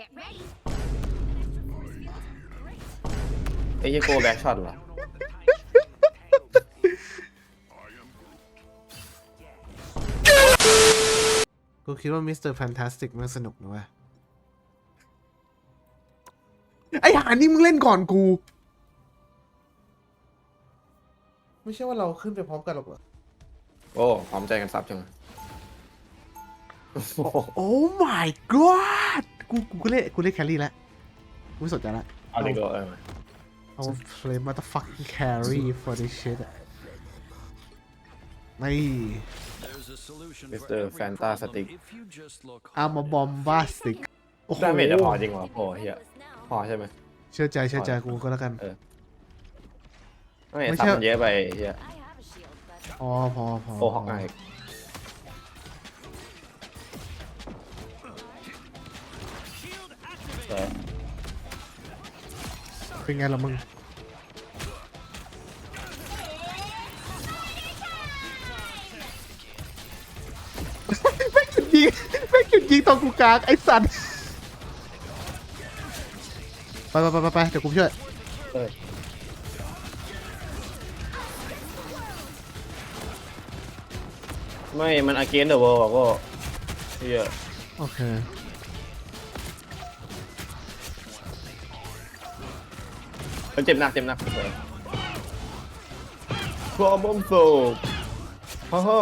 Get ready. ไอ้ยี่โกแบ็กช็อตเหรอ กูคิดว่ามิสเตอร์แฟนตาสติกมันสนุกนะเว้ยไอ้หานี่มึงเล่นก่อนกู ไม่ใช่ว่าเราขึ้นไปพร้อมกันหรอกเหรอ โอ้พร้อมใจกันซับจัง โอ้โหโอ้ my god กูกูก็เล่นกูเล่นแครี่แล้วกูไม่สนใจละเอาดีกว่าเออเอา play motherfucking carry for this shit อะนี่มิสเตอร์แฟนตาสติกอามาบอมบาสติกโอ้โหดาเมจจะพอจริงวะโอ้เฮียพอใช่ไหมเชื่อใจเชื่อใจกูก็แล้วกันไม่ไม่ซับใช่มันเยอะไปเฮีย I have a shield, but พอพอพอโอ้ฮอกไอแต่เป็นไงล่ะมึงแม่งหยุดยิงแม่งหยุดยิงตอนกูกลางไอ้สัตว์ไปไปไปไปไปเดี๋ยวกูช่วย เออไม่ มัน against the world อะก็เฮียโอเค มันเจ็บหนักเจ็บหนักพร้อมบอมโซฮ่าฮ่า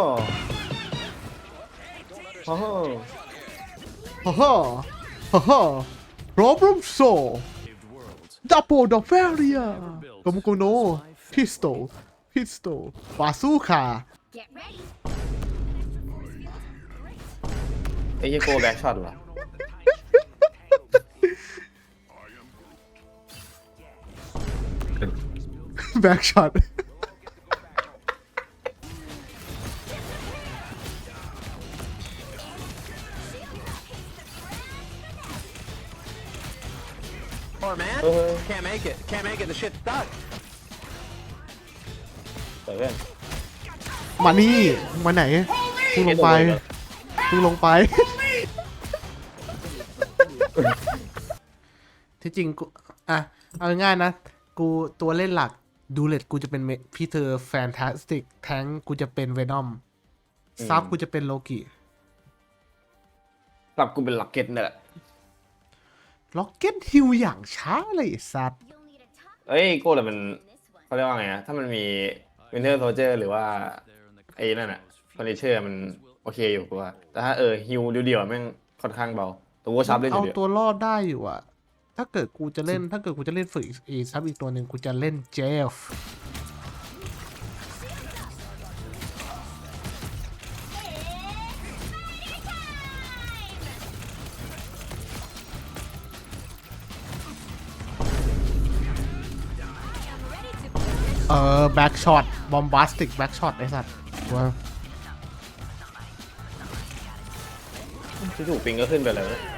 ฮ่าฮ่าฮ่าฮ่าฮ่าฮ่า problem solved double the barrier กมโกโน pistol pistol bazooka get ready. ไอ้ยี่โกแบ็กช็อตเหรอ back shot เออ Can't make it. Can't make it. The shit's stuck. เปิดเพื่อนมานี่มาไหนมึงลงไปมึงลงไป ที่จริงกูอะ เอาง่ายๆนะ กูตัวเล่นหลัก ดูเลตกูจะเป็นพี่เธอแฟนตาสติก แทงกูจะเป็นเวนอมซับกูจะเป็นโลกิกลับกูเป็นล็อกเก็ตเนี่ยแหละล็อกเก็ตฮิวอย่างช้าเลยไอ้สัตว์ You'll need a top เอ้ยโก้แต่มัน in this one. เขาเรียกว่าไงอะถ้ามันมีวินเทอร์โซเจอร์หรือว่าไอ้นั่นอะฟอร์นิเชอร์มันโอเคอยู่กูว่าแต่ถ้าเออฮิวเดียวๆอะแม่งค่อนข้างเบาแต่ว่าชับเล่นอเอายู่เดียวตัวรอดได้อยู่อะ ถ้าเกิดกูจะเล่น ถ้าเกิดกูจะเล่นฝึกอีกอีกซับอีกตัวหนึ่งกูจะเล่นเจฟเออแบ็กช็อตบอมบาสติกแบ็กช็อตไอ้สัตว์ว่าจู่ๆปิงก็ขึ้นไปเลย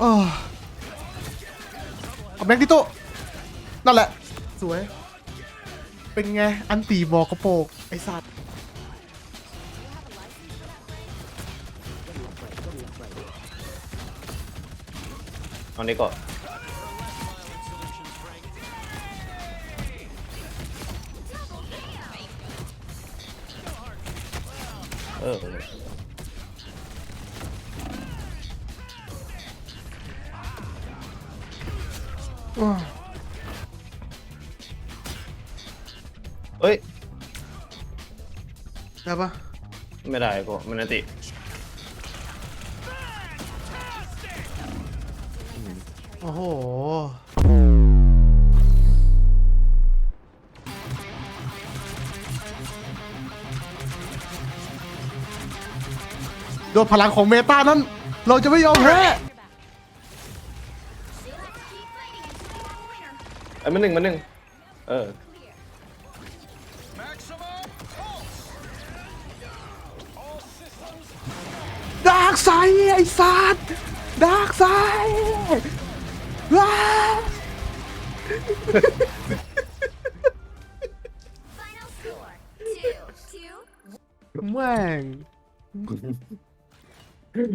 เออเอาแบ็กดิโตนั่นแหละ สวย เป็นไง อันตีบอกกระโปกไอ้สัตว์เอานี้ก่อนเออ ได้ปะไม่ได้กูมันนติโอ้โห โดยพลังของเมตานั้น เราจะไม่ยอมแพ้เอ้ยมันหนึ่งมันหนึ่งเออ ร์กไซด์ไอ้สัตว์ดาร์กไซด์ว้า Final score two two. แม่ง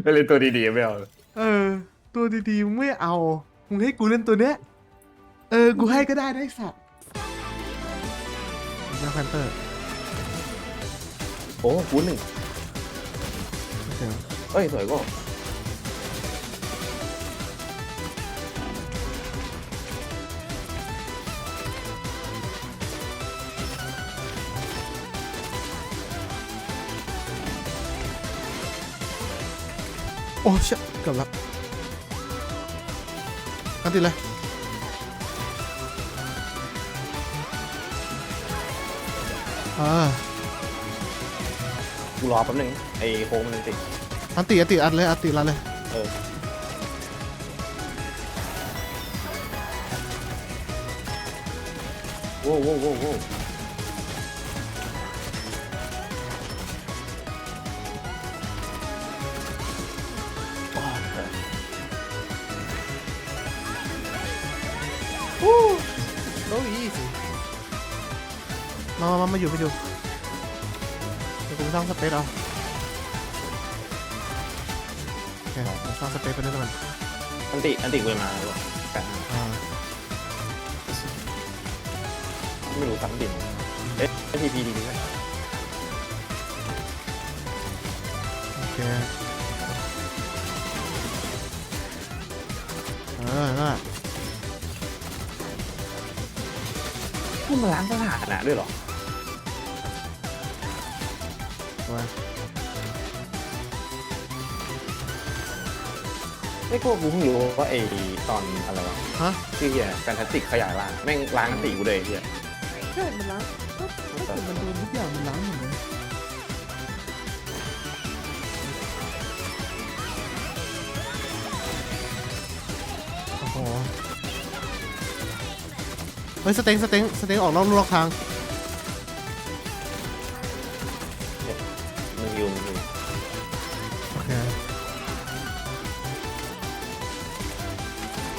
ก็เลยตัวดีๆไม่เอาเออ ตัวดีๆมึงไม่เอา มึงให้กูเล่นตัวเนี้ย เออ กูให้ก็ได้ได้สัตว์แบ็คแพนเตอร์ โอ้คูณหนึ่งโอ เคเอ้ยสวยก็โอ้เชะเกือบละกันติดเลยอ่า กูรอแป๊บนึงไอ้โค้งมันติด อันติอันติอันเลยอันติรันเลยเออโว้วโว้วโว้วโว้วอ้าวเออโอ้ยสิมามามามาอยู่มาอยู่เดี๋ยวกูสร้างสเปซเอา เคเดี๋ยวสร้างสเปซไปด้วยกันอันติอันติกูเลยมาหรือเปล่ากันอ่าไม่รู้ซ้ำดินเอ๊ะทีพีดีไหมโอเคเออน่ะกูมาล้างสถานะด้วยเหรอมา ไม่กูกูเพิ่งรู้ว่าไอ้ตอนอะไรวะฮะชื่อเฮียแฟนตาสติกขยายร่างแม่งล้างอันติกูเลยเฮียใช่มันล้างถ้าเกิดมันโดนทุกอย่างมันล้างหมดเลยโอ้โหเฮ้ยสเต็งสเต็งสเต็งออกนอกลู่นอกทาง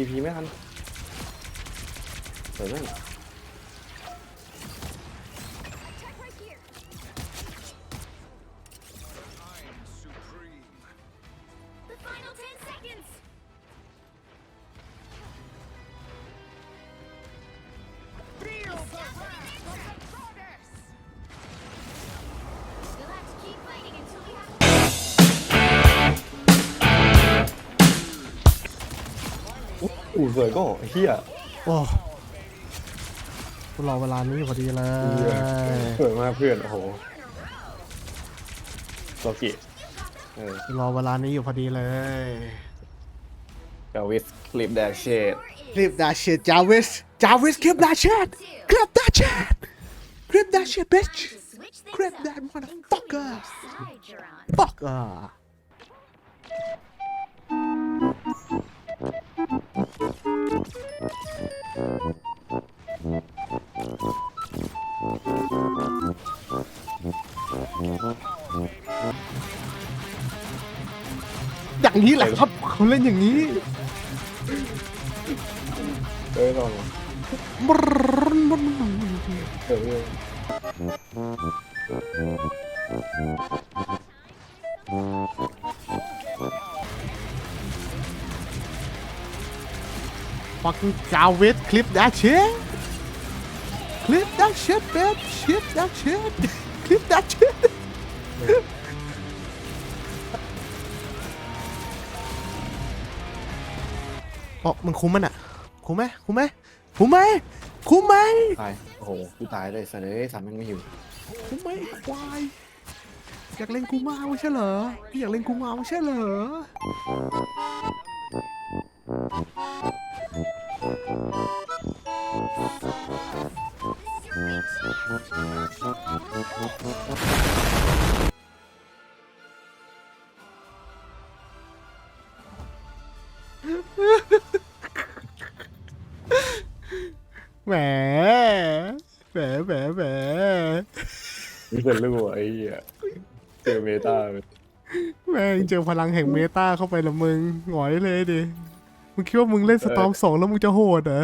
ทีพีไม่ทันเปิดเพื่อ อู้สวยก็เฮียโอ้กูรอเวลานี้อยู่พอดีเลยสวยมากเพื่อน โอ้โหโลกิเออกูรอเวลานี้อยู่พอดีเลยกาวิสคลิปแดชเชดคลิปดาเชตจาวิสจาวิสคลิปดาเชตคลิปดาเชตคลิปดาเชต bitch to switch things Grab up, that including motherfucker. which side you're on. fuck อะ อย่างนี้แหละครับเขาเล่นอย่างนี้เอ้ยลองเออ กจาวิสคลิปดาเชตคลิปดาเชตเบสคลิปดาเชตคลิปดาเชตอ๋อมันคุ้มมันอะ คุ้มไหมคุ้มไหมคุ้มไหมคุ้มไหมตาย โอ้โห กูตายเลยสัตว์เลยสัตว์มันไม่หิวคุ้มไหมไอ้ควาย อยากเล่นกูมาไม่ใช่เหรออยากเล่นกูมาไม่ใช่เหรอ แหม แหม แหม แหม มีเป็นลูกไอ้เหี้ยเจอเมตาเลย แม่งเจอพลังแห่งเมตาเข้าไปละมึงหงอยเลยดิ มึงคิดว่ามึงเล่นสตอมสองแล้วมึงจะโหดเหรอ